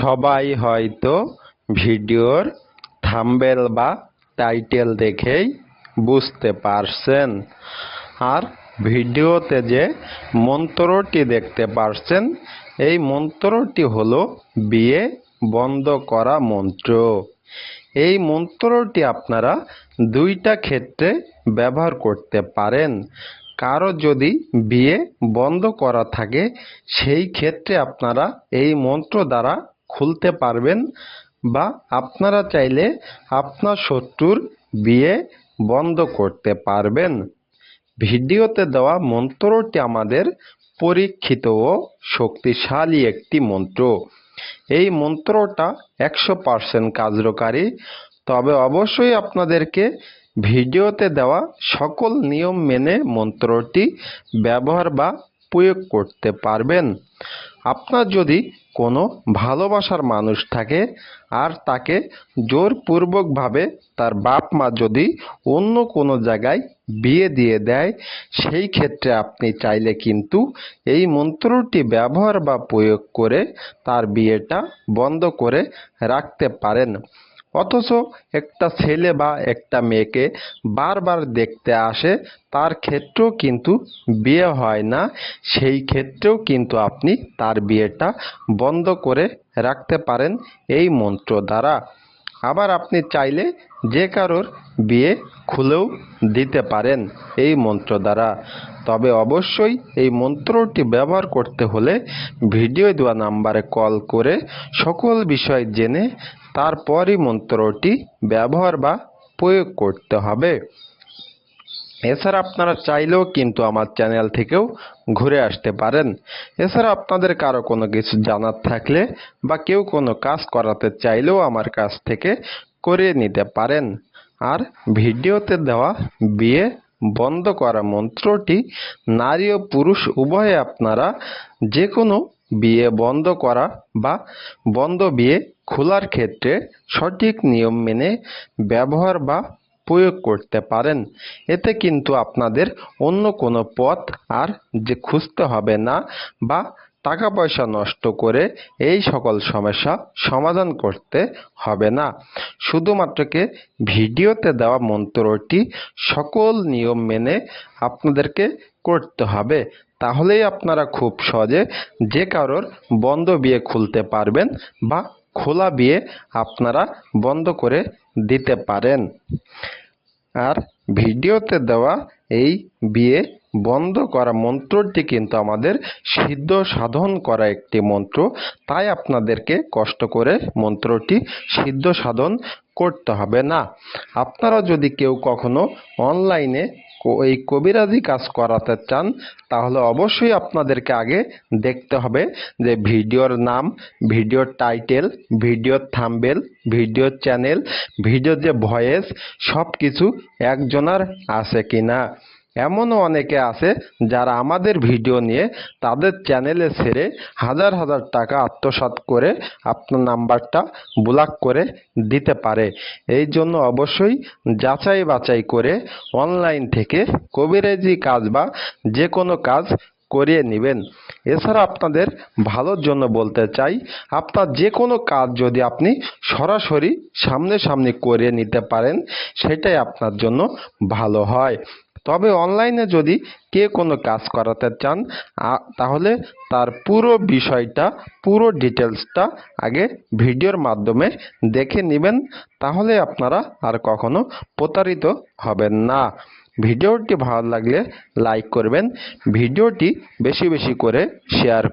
সবাই হয়তো ভিডিওর থাম্বেল বা টাইটেল দেখেই বুঝতে পারছেন। আর ভিডিওতে যে মন্ত্রটি দেখতে পারছেন, এই মন্ত্রটি হলো বিয়ে বন্ধ করা মন্ত্র। এই মন্ত্রটি আপনারা দুইটা ক্ষেত্রে ব্যবহার করতে পারেন। কারও যদি বিয়ে বন্ধ করা থাকে, সেই ক্ষেত্রে আপনারা এই মন্ত্র দ্বারা খুলতে পারবেন বা আপনারা চাইলে আপনার শত্রুর বিয়ে বন্ধ করতে পারবেন। ভিডিওতে দেওয়া মন্ত্রটি আমাদের পরীক্ষিত ও শক্তিশালী একটি মন্ত্র। এই মন্ত্রটা একশো পার্সেন্ট কার্যকারী। তবে অবশ্যই আপনাদেরকে ভিডিওতে দেওয়া সকল নিয়ম মেনে মন্ত্রটি ব্যবহার বা প্রয়োগ করতে পারবেন। আপনার যদি কোনো ভালোবাসার মানুষ থাকে আর তাকে জোরপূর্বকভাবে তার বাপ মা যদি অন্য কোনো জায়গায় বিয়ে দিয়ে দেয়, সেই ক্ষেত্রে আপনি চাইলে কিন্তু এই মন্ত্রটি ব্যবহার বা প্রয়োগ করে তার বিয়েটা বন্ধ করে রাখতে পারেন। অথচ একটা ছেলে বা একটা মেয়েকে বারবার দেখতে আসে, তার ক্ষেত্রেও কিন্তু বিয়ে হয় না। সেই ক্ষেত্রেও কিন্তু আপনি তার বিয়েটা বন্ধ করে রাখতে পারেন এই মন্ত্র দ্বারা। আবার আপনি চাইলে যে কারোর বিয়ে খুলেও দিতে পারেন এই মন্ত্র দ্বারা। তবে অবশ্যই এই মন্ত্রটি ব্যবহার করতে হলে ভিডিও দেওয়া নাম্বারে কল করে সকল বিষয় জেনে তারপরই মন্ত্রটি ব্যবহার বা প্রয়োগ করতে হবে। এছাড়া আপনারা চাইলেও কিন্তু আমার চ্যানেল থেকেও ঘুরে আসতে পারেন। এছাড়া আপনাদের কারও কোনো কিছু জানার থাকলে বা কেউ কোনো কাজ করাতে চাইলেও আমার কাছ থেকে করে নিতে পারেন। আর ভিডিওতে দেওয়া বিয়ে বন্ধ করা মন্ত্রটি নারী ও পুরুষ উভয়ে আপনারা যে কোনো বিয়ে বন্ধ করা বা বন্ধ বিয়ে খোলার ক্ষেত্রে সঠিক নিয়ম মেনে ব্যবহার বা প্রয়োগ করতে পারেন। এতে কিন্তু আপনাদের অন্য কোনো পথ আর যে খুঁজতে হবে না বা টাকা পয়সা নষ্ট করে এই সকল সমস্যা সমাধান করতে হবে না। শুধুমাত্রকে ভিডিওতে দেওয়া মন্ত্রটি সকল নিয়ম মেনে আপনাদেরকে করতে হবে, তাহলেই আপনারা খুব সহজে যে কারোর বন্ধ বিয়ে খুলতে পারবেন বা খোলা বিয়ে আপনারা বন্ধ করে দিতে পারেন। আর ভিডিওতে দেওয়া এই বিয়ে বন্ধ করা মন্ত্রটি কিন্তু আমাদের সিদ্ধ সাধন করা একটি মন্ত্র। তাই আপনাদেরকে কষ্ট করে মন্ত্রটি সিদ্ধ সাধন করতে হবে না। আপনারা যদি কেউ কখনো অনলাইনে এই কবিরাজি কাজ করাতে চান, তাহলে অবশ্যই আপনাদেরকে আগে দেখতে হবে যে ভিডিওর নাম, ভিডিওর টাইটেল ভিডিওর থাম্বেল ভিডিওর চ্যানেল ভিডিওর যে ভয়েস সব কিছু একজনার আছে কি না এমনও অনেকে আছে যারা আমাদের ভিডিও নিয়ে তাদের চ্যানেলে ছেড়ে হাজার হাজার টাকা আত্মসাৎ করে আপনার নাম্বারটা ব্লক করে দিতে পারে। এই জন্য অবশ্যই যাচাই বাছাই করে অনলাইন থেকে কবিরাজি কাজ বা যে কোনো কাজ করিয়ে নেবেন। এছাড়া আপনাদের ভালোর জন্য বলতে চাই, আপনার যে কোনো কাজ যদি আপনি সরাসরি সামনে সামনে করিয়ে নিতে পারেন, সেটাই আপনার জন্য ভালো হয়। তবে অনলাইনে যদি কে কোনো কাজ করাতে চান তাহলে তার পুরো বিষয়টা, পুরো ডিটেলসটা আগে ভিডিওর মাধ্যমে দেখে নেবেন, তাহলে আপনারা আর কখনো প্রতারিত হবেন না। ভিডিওটি ভালো লাগলে লাইক করবেন ভিডিওটি বেশি বেশি করে শেয়ার